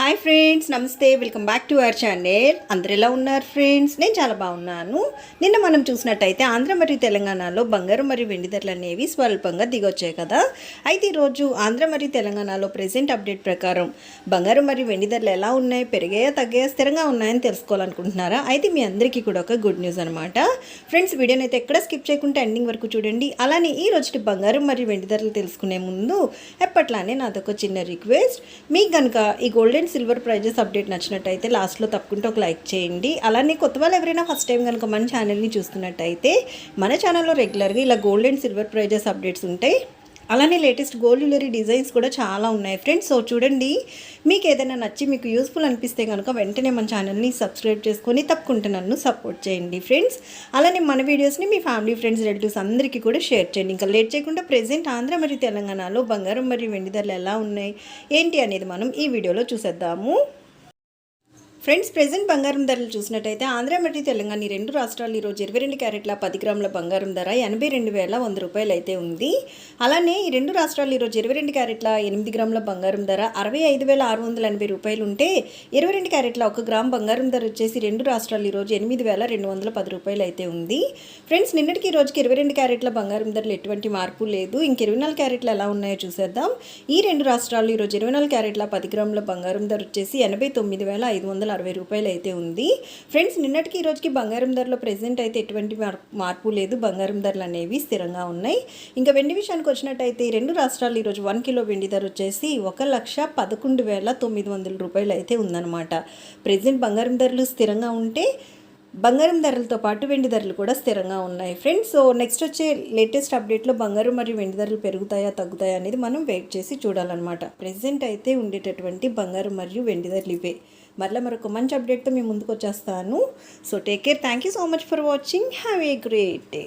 Hi friends నమస్తే. Welcome back to our channel అందరు ఎలా ఉన్నారు ఫ్రెండ్స్ నేను చాలా బాగున్నాను. నిన్న మనం చూసినట్టయితే ఆంధ్ర మరియు తెలంగాణలో బంగారు మరియు వెండి ధరలు అనేవి స్వల్పంగా దిగొచ్చాయి కదా. అయితే ఈరోజు ఆంధ్ర మరియు తెలంగాణలో ప్రెసెంట్ అప్డేట్ ప్రకారం బంగారు మరియు వెండి ధరలు ఎలా ఉన్నాయి? పెరిగాయా తగ్గాయా స్థిరంగా ఉన్నాయని తెలుసుకోవాలనుకుంటున్నారా? అయితే మీ అందరికీ కూడా ఒక గుడ్ న్యూస్ అనమాట ఫ్రెండ్స్ వీడియోని అయితే ఎక్కడ స్కిప్ చేయకుండా ఎండింగ్ వరకు చూడండి. అలానే ఈ రోజుటి బంగారం మరియు వెండి ధరలు తెలుసుకునే ముందు ఎప్పట్లానే నాదొక చిన్న రిక్వెస్ట్ మీకు కనుక ఈ గోల్డెన్ సిల్వర్ ప్రైజెస్ అప్డేట్ నచ్చినట్టయితే లాస్ట్లో తప్పకుండా ఒక లైక్ చేయండి. అలానే కొత్త వాళ్ళు ఎవరైనా ఫస్ట్ టైం కనుక మన ఛానల్ని చూస్తున్నట్టయితే మన ఛానల్లో రెగ్యులర్గా ఇలా gold and silver prices updates ఉంటాయి. అలానే లేటెస్ట్ గోల్డ్ జ్యువెలరీ డిజైన్స్ కూడా చాలా ఉన్నాయి. ఫ్రెండ్స్ సో చూడండి మీకు ఏదైనా నచ్చి మీకు యూస్ఫుల్ అనిపిస్తే కనుక వెంటనే మన ఛానల్ని సబ్స్క్రైబ్ చేసుకొని తప్పకుండా నన్ను సపోర్ట్ చేయండి. ఫ్రెండ్స్ అలానే మన వీడియోస్ని మీ ఫ్యామిలీ ఫ్రెండ్స్ రిలేటివ్స్ అందరికీ కూడా షేర్ చేయండి. ఇంకా లేట్ చేయకుండా ప్రెజెంట్ ఆంధ్ర మరియు తెలంగాణలో బంగారం మరియు వెండి ధరలు ఎలా ఉన్నాయి ఏంటి అనేది మనం ఈ వీడియోలో చూసేద్దాము. ఫ్రెండ్స్ ప్రెసెంట్ బంగారం ధరలు చూసినట్టయితే ఆంధ్ర మరియు తెలంగాణ ఈ రెండు రాష్ట్రాలు ఈరోజు ఇరవై రెండు క్యారెట్ల పది గ్రాముల బంగారం ధర ఎనభై రెండు వేల వంద రూపాయలు అయితే ఉంది. అలానే ఈ రెండు రాష్ట్రాలు ఈరోజు ఇరవై రెండు క్యారెట్ల ఎనిమిది గ్రాముల బంగారం ధర అరవై ఐదు వేల ఆరు వందల ఎనభై రూపాయలు ఉంటే ఇరవై రెండు క్యారెట్ల ఒక గ్రామ్ బంగారం ధర వచ్చేసి రెండు రాష్ట్రాలు ఈరోజు ఎనిమిది వేల రెండు వందల పది రూపాయలు అయితే ఉంది. ఫ్రెండ్స్ నిన్నటికి ఈ రోజుకి ఇరవై రెండు క్యారెట్ల బంగారం ధరలు ఎటువంటి మార్పు లేదు. ఇంక ఇరవై నాలుగు క్యారెట్లు ఎలా ఉన్నాయో చూసేద్దాం. ఈ రెండు రాష్ట్రాలు ఈరోజు ఇరవై నాలుగు క్యారెట్ల పది గ్రాముల బంగారం ధర వచ్చేసి ఎనభై తొమ్మిది వేల ఐదు వందల అరవై రూపాయలు అయితే ఉంది. ఫ్రెండ్స్ నిన్నటికి ఈ రోజుకి బంగారం ధరలో ప్రెసెంట్ అయితే ఎటువంటి మార్పు లేదు. బంగారం ధరలు అనేవి స్థిరంగా ఉన్నాయి. ఇంకా వెండి విషయానికి వచ్చినట్టయితే ఈ రెండు రాష్ట్రాలు ఈరోజు వన్ కిలో వెండి ధర వచ్చేసి ఒక లక్ష పదకొండు వేల తొమ్మిది వందల రూపాయలు అయితే ఉందన్నమాట. ప్రెసెంట్ బంగారం ధరలు స్థిరంగా ఉంటే బంగారం ధరలతో పాటు వెండి ధరలు కూడా స్థిరంగా ఉన్నాయి. ఫ్రెండ్స్ సో నెక్స్ట్ వచ్చే లేటెస్ట్ అప్డేట్లో బంగారం మరియు వెండి ధరలు పెరుగుతాయా తగ్గుతాయా అనేది మనం వెయిట్ చేసి చూడాలన్నమాట. ప్రెసెంట్ అయితే ఉండేటటువంటి బంగారం మరియు వెండి ధరలు ఇవే. మరలా మరొక మంచి అప్డేట్తో మేము ముందుకు వచ్చేస్తాను. So take care thank you so much for watching have a great day